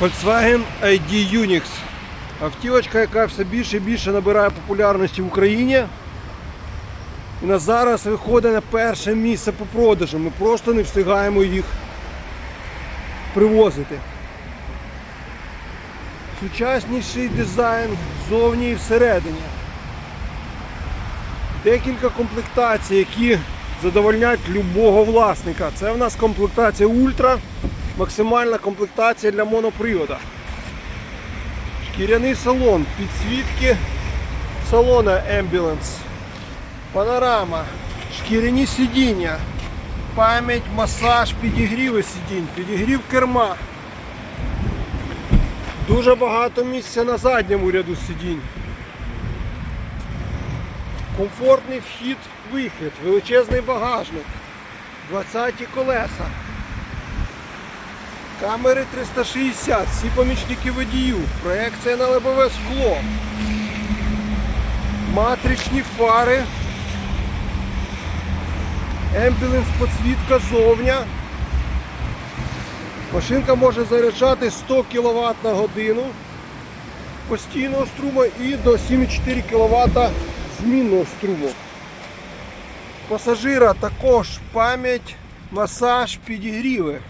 Volkswagen ID Unix. Автівочка, яка все більше і більше набирає популярності в Україні. І на зараз виходить на перше місце по продажу. Ми просто не встигаємо їх привозити. Сучасніший дизайн ззовні і всередині. Декілька комплектацій, які задовольнять любого власника. Це в нас комплектація Ультра, максимальна комплектація для монопривода. Шкіряний салон, підсвітки салона Ambulance, панорама, шкіряні сидіння, пам'ять, масаж, підігріви сидінь, підігрів керма. Дуже багато місця на задньому ряду сидінь. Комфортний вхід, вихід, величезний багажник, 20 колеса, камери 360, всі помічники водію, проекція на лобове скло, матричні фари, ембіленс підсвітка зовня. Машинка може заряджати 100 кВт на годину постійного струму і до 7,4 кВт змінного струму. Пасажира також пам'ять, масаж, підігріви.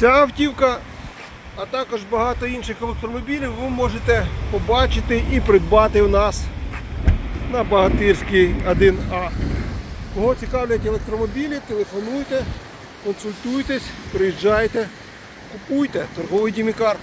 Ця автівка, а також багато інших електромобілів ви можете побачити і придбати у нас на Багатирській 1А. Кого цікавлять електромобілі, телефонуйте, консультуйтесь, приїжджайте, купуйте торговий Дімікар.